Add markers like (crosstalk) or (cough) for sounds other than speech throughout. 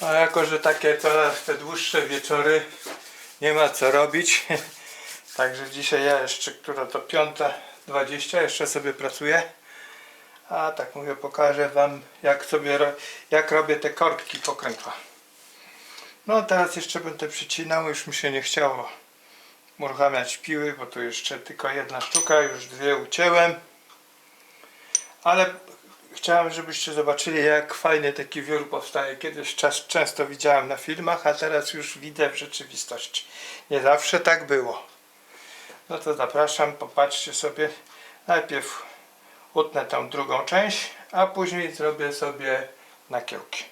A jako, że takie te dłuższe wieczory nie ma co robić. (laughs) Także dzisiaj ja jeszcze, która to piąta 20, jeszcze sobie pracuję. A tak mówię, pokażę wam jak sobie jak robię te korki pokrętła. No teraz jeszcze będę przycinał, już mi się nie chciało uruchamiać piły, bo tu jeszcze tylko jedna sztuka, już dwie ucięłem. Ale chciałem, żebyście zobaczyli, jak fajny taki wiór powstaje. Kiedyś czas, często widziałem na filmach, a teraz już widzę w rzeczywistości. Nie zawsze tak było. No to zapraszam, popatrzcie sobie. Najpierw utnę tą drugą część, a później zrobię sobie nakiełki.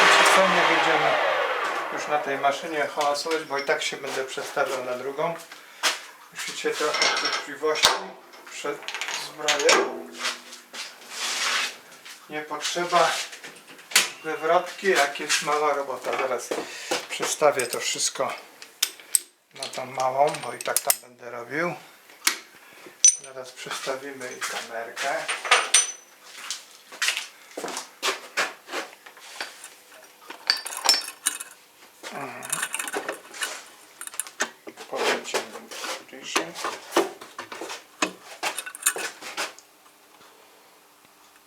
Wiecie co, nie będziemy już na tej maszynie hałasować, bo i tak się będę przestawiał na drugą. Musicie trochę cierpliwości przed zbrojem. Nie potrzeba wywrotki, jak jest mała robota. Zaraz przestawię to wszystko na tą małą, bo i tak tam będę robił. Zaraz przestawimy i kamerkę. Podejdziemy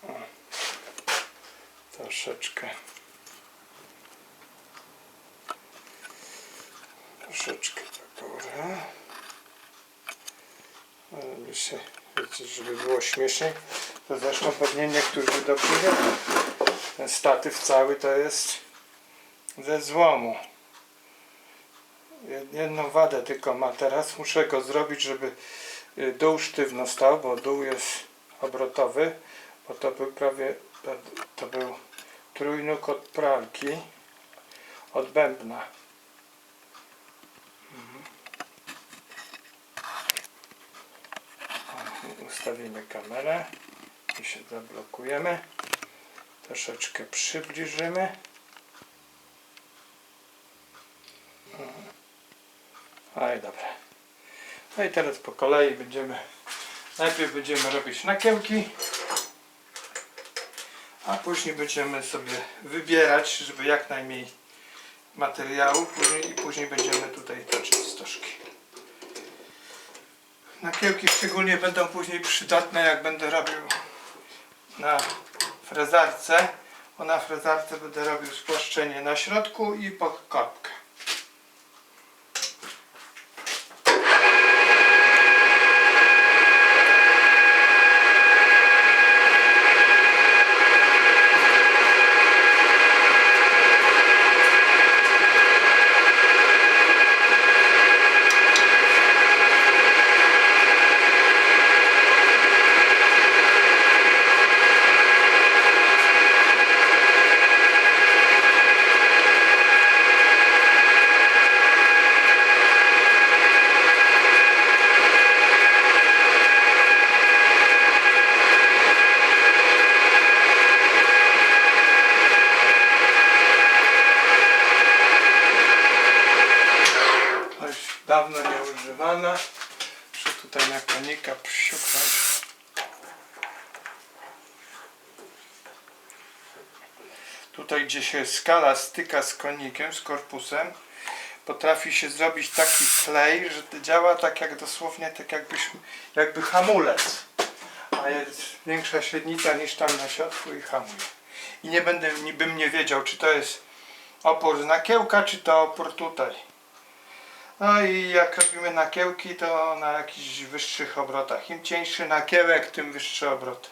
O, Troszeczkę. Troszeczkę do góry. Ale się, wiecie, żeby było śmieszniej, to zresztą pewnie niektórzy dobrze wiedzą. Ten statyw cały to jest ze złomu. Jedną wadę tylko ma teraz. Muszę go zrobić, żeby y, dół sztywno stał, bo dół jest obrotowy, bo to był prawie, to był trójnóg od pralki, od bębna. Mhm. Ustawimy kamerę i się zablokujemy. Troszeczkę przybliżymy. Oj, dobra. No i teraz po kolei będziemy, najpierw będziemy robić nakiełki, a później będziemy sobie wybierać, żeby jak najmniej materiału później, i później będziemy tutaj toczyć stożki. Nakiełki szczególnie będą później przydatne, jak będę robił na frezarce, bo na frezarce będę robił spłaszczenie na środku i pod korbkę. Już dawno nieużywana. Muszę tutaj na konika psiuknąć. Tutaj gdzie się skala styka z konikiem, z korpusem, potrafi się zrobić taki klej, że działa tak jak dosłownie tak jakbyś, jakby hamulec. A jest większa średnica niż tam na środku i hamuje. I nie będę, nie bym nie wiedział, czy to jest opór z nakiełka, czy to opór tutaj. No i jak robimy nakiełki, to na jakichś wyższych obrotach. Im cieńszy nakiełek, tym wyższe obroty.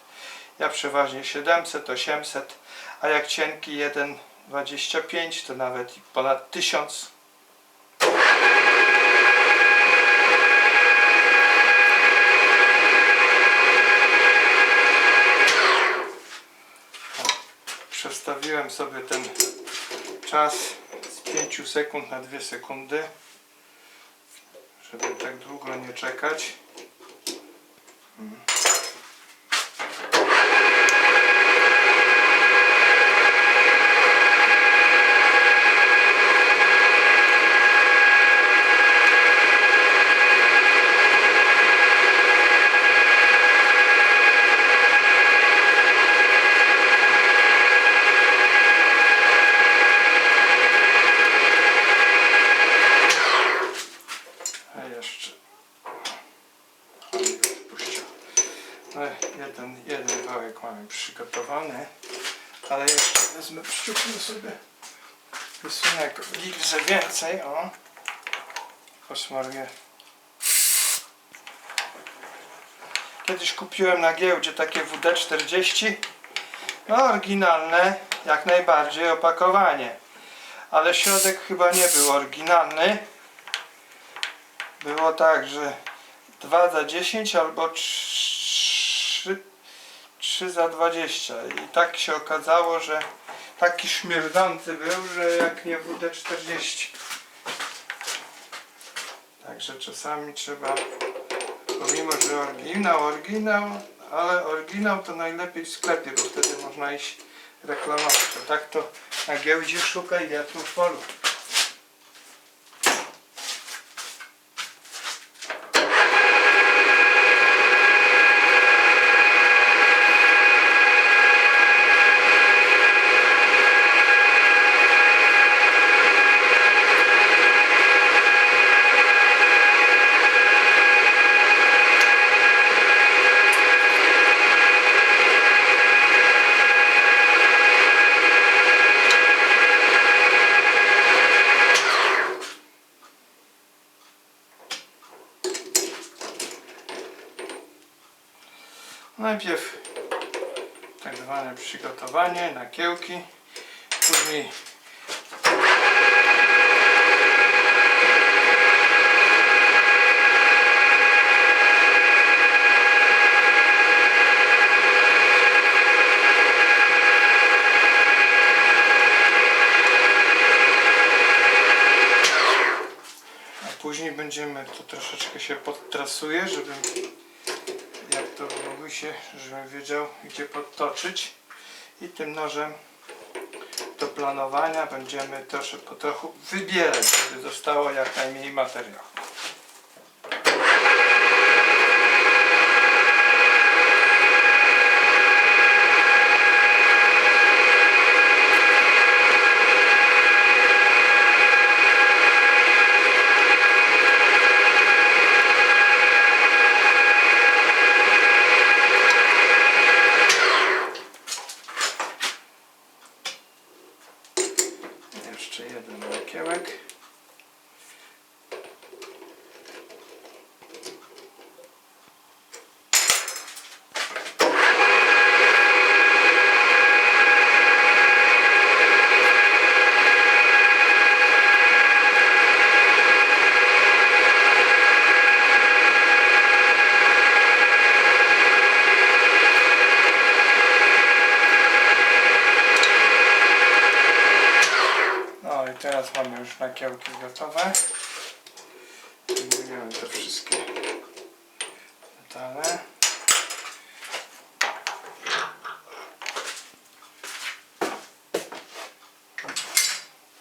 Ja przeważnie 700, 800, a jak cienki 1,25 to nawet ponad 1000. Przestawiłem sobie ten czas z 5 sekund na 2 sekundy, żeby tak długo nie czekać. Mm. A jeszcze. O, nie odpuścił. No, jeden, jeden wałek mamy przygotowany, ale jeszcze wezmę, przyciupnę sobie rysunek gilzę więcej, o. Posmaruję. Kiedyś kupiłem na giełdzie takie WD-40. No oryginalne, jak najbardziej opakowanie. Ale środek chyba nie był oryginalny. Było tak, że 2 za 10 albo 3, 3 za 20. I tak się okazało, że taki śmierdzący był, że jak nie WD-40. Także czasami trzeba, pomimo że oryginał, oryginał, ale oryginał to najlepiej w sklepie, bo wtedy można iść reklamować. A tak to na giełdzie szukaj wiatru w polu. Najpierw tak zwane przygotowanie, nakiełki, później a później będziemy, to troszeczkę się podtrasuje, żeby się, żebym wiedział gdzie podtoczyć i tym nożem do planowania będziemy trosze, po trochu wybierać, żeby zostało jak najmniej materiału. Jeszcze jeden nakiełek. No i teraz mamy już nakiełki gotowe. Wyjmujemy te wszystkie.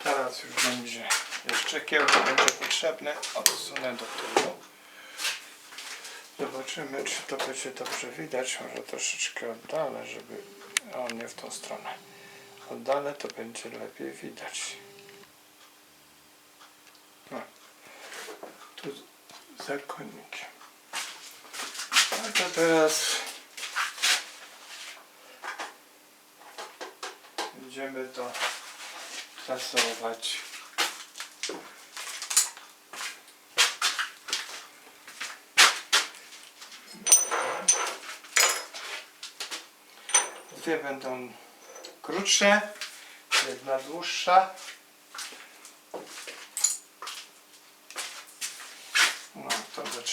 Teraz już będzie, jeszcze kiełek będzie potrzebny, odsunę do tyłu. Zobaczymy, czy to będzie dobrze widać. Może troszeczkę oddalę, żeby... O, nie w tą stronę. Oddalę, to będzie lepiej widać. zakonnikiem. No A to teraz będziemy to tasować. Dwie będą krótsze, jedna dłuższa.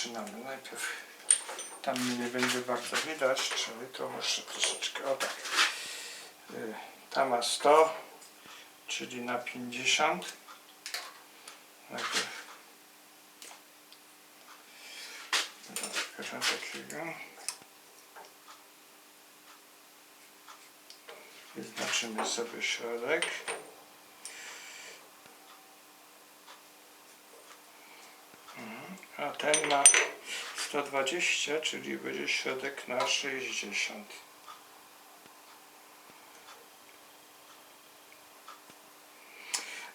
Zaczynamy. Najpierw tam nie będzie bardzo widać, czyli to muszę troszeczkę, o tak. Ta ma 100, czyli na 50. Najpierw Proszę takiego. Wyznaczymy sobie środek. Mhm. A ten ma 120, czyli będzie środek na 60.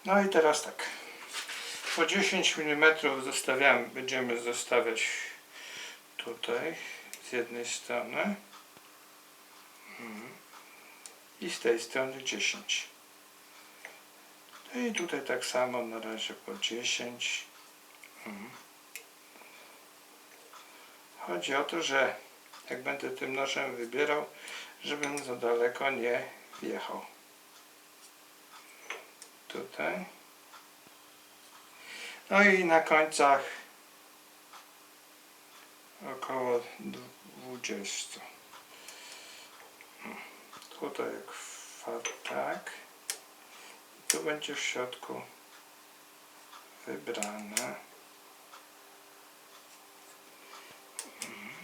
No i teraz tak. Po 10 mm zostawiamy, będziemy zostawiać tutaj z jednej strony Mhm. i z tej strony 10. No i tutaj tak samo na razie po 10. Mhm. Chodzi o to, że jak będę tym nożem wybierał, żebym za daleko nie wjechał. Tutaj. No i na końcach około 20. Hmm. Tutaj jak tak. Tu będzie w środku wybrane. Hmm.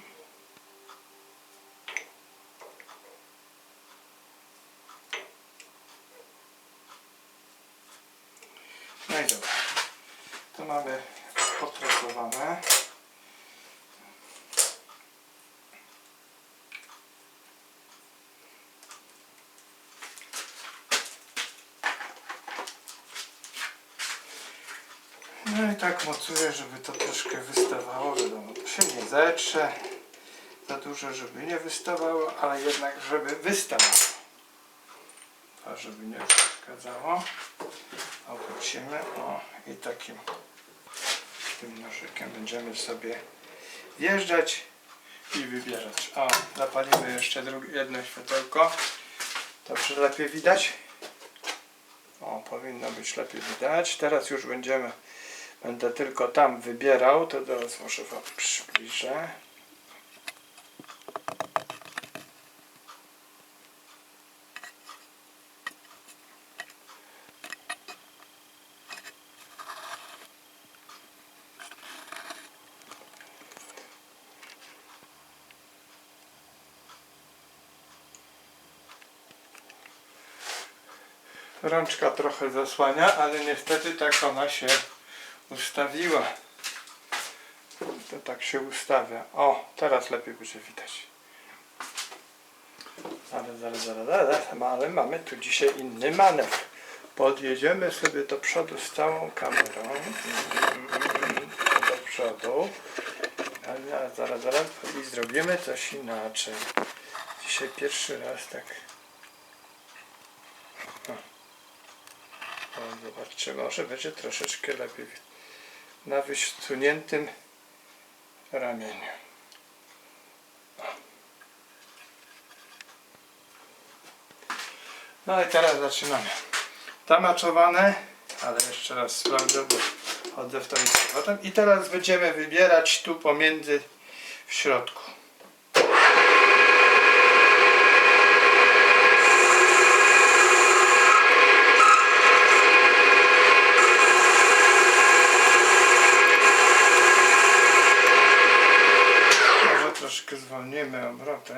No i dobra. To mamy popracowane. No i tak mocuję, żeby to troszkę wystawało. Wiadomo, to się nie zetrze. Za dużo, żeby nie wystawało, ale jednak, żeby wystawało. A żeby nie przeszkadzało. Obrócimy. O, i takim tym nożykiem będziemy sobie wjeżdżać i wybierać. O, zapalimy jeszcze drugie, jedno światełko. Dobrze lepiej widać. O, powinno być lepiej widać. Teraz już będziemy, będę tylko tam wybierał, to teraz może Wam przybliżę. Rączka trochę zasłania, ale niestety tak ona się ustawiła. To tak się ustawia. O, teraz lepiej będzie widać. Ale zaraz, zaraz, zaraz, ale mamy tu dzisiaj inny manewr. Podjedziemy sobie do przodu z całą kamerą. Do przodu. Zaraz, zaraz, zaraz i zrobimy coś inaczej. Dzisiaj pierwszy raz tak. Zobaczcie, może będzie troszeczkę lepiej na wysuniętym ramieniu. No i teraz zaczynamy. Tamaczowane, ale jeszcze raz sprawdzę, bo chodzę w tą i. I teraz będziemy wybierać tu pomiędzy w środku. Troszkę zwolnimy obroty.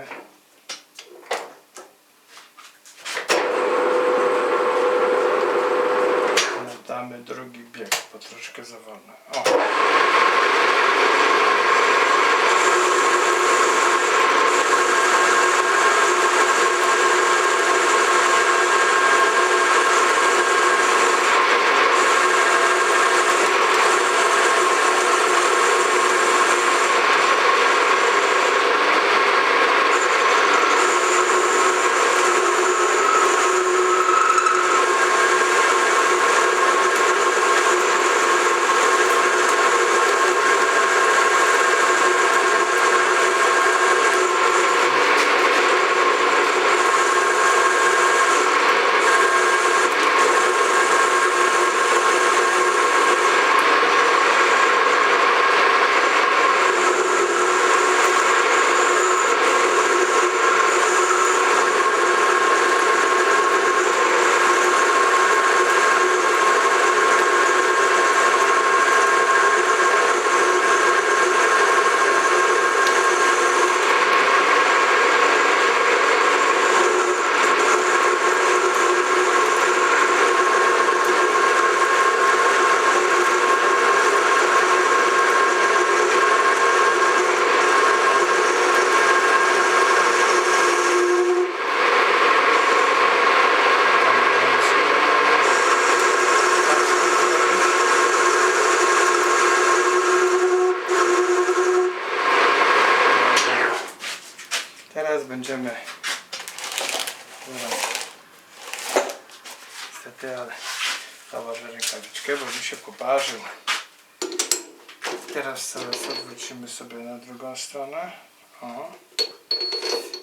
Damy drugi bieg, bo troszkę za wolno. O. odwrócimy sobie na drugą stronę. O.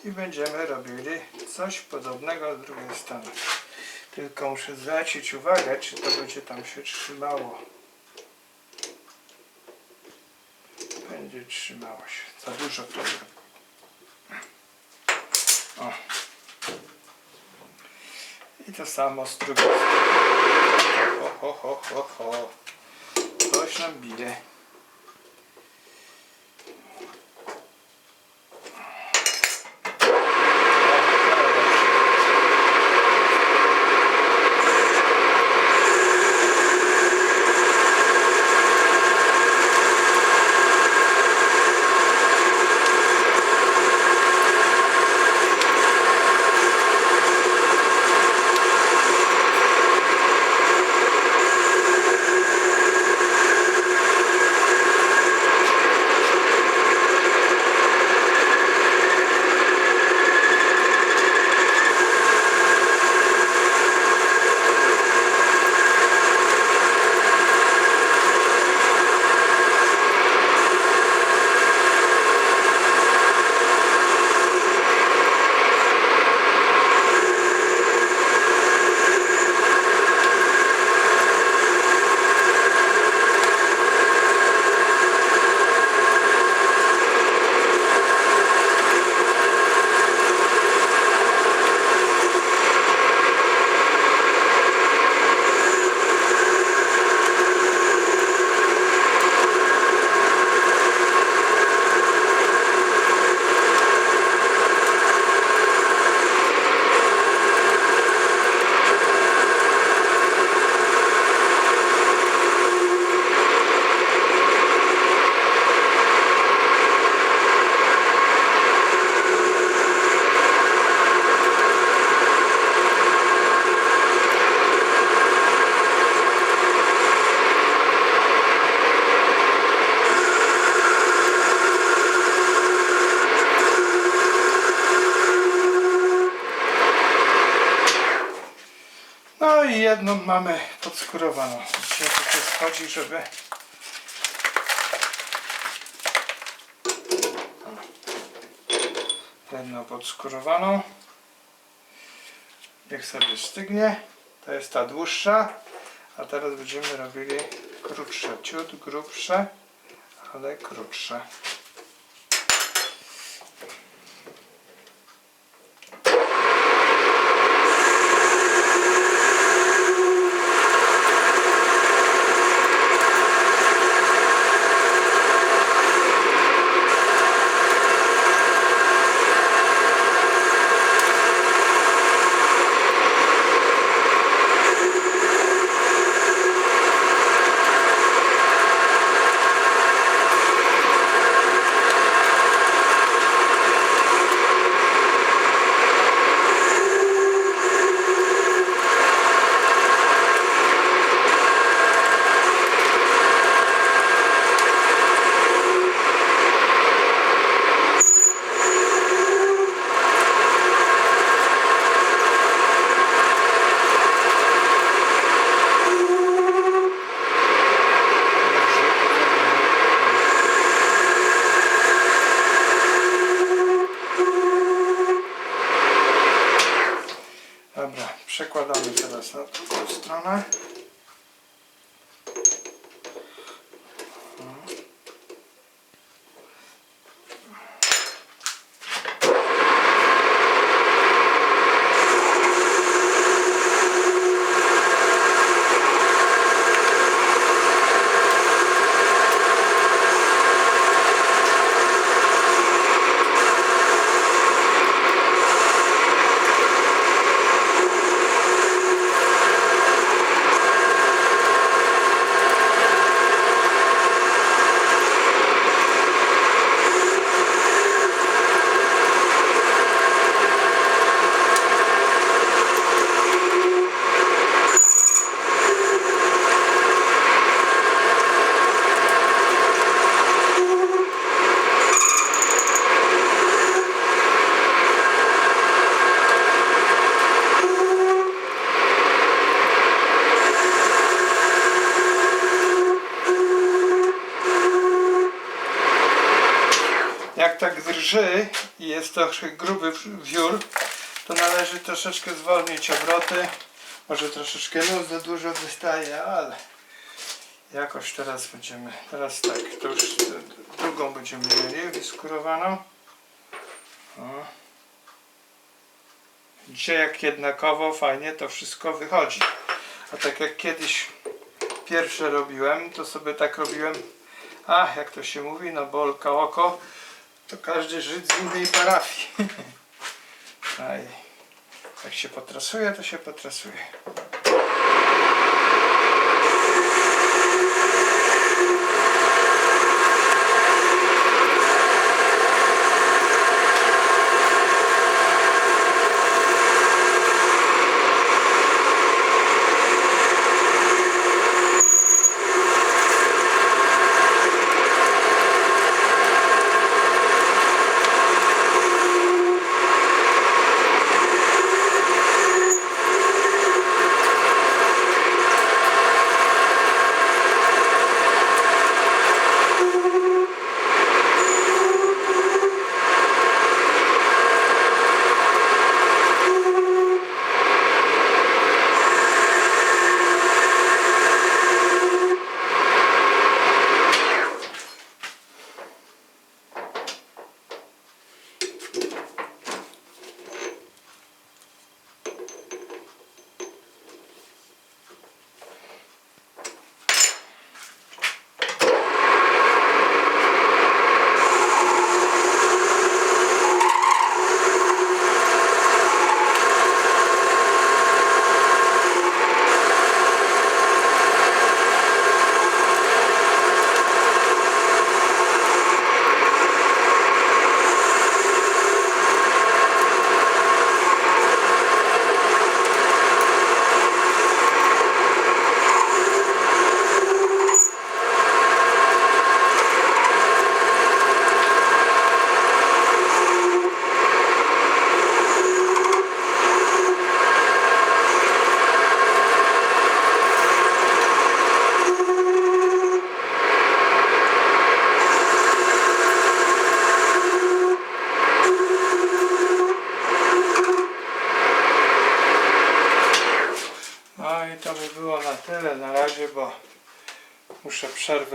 I będziemy robili coś podobnego z drugiej strony. Tylko muszę zwrócić uwagę, czy to będzie tam się trzymało. Będzie trzymało się. Za dużo to O. I to samo z drugiej strony. Ho, ho, ho, ho, ho. Coś nam bije. Jedną mamy podskórowaną. Dzisiaj to się schodzi, żeby... Jedną podskórowaną. Niech sobie stygnie. To jest ta dłuższa. A teraz będziemy robili krótsze. Ciut grubsze, ale krótsze. Drży i jest troszkę gruby wiór, to należy troszeczkę zwolnić obroty. Może troszeczkę luz za dużo wystaje, ale jakoś teraz będziemy, teraz tak, to już drugą będziemy mieli wyskurowaną. O. Dzisiaj jak jednakowo fajnie to wszystko wychodzi. A tak jak kiedyś pierwsze robiłem, to sobie tak robiłem, a jak to się mówi, no bolka oko, to każdy Żyd z innej parafii. (laughs) Aj, jak się potrasuje, to się potrasuje.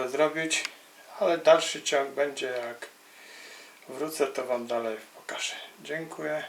Zrobić, ale dalszy ciąg będzie jak wrócę, to Wam dalej pokażę. Dziękuję.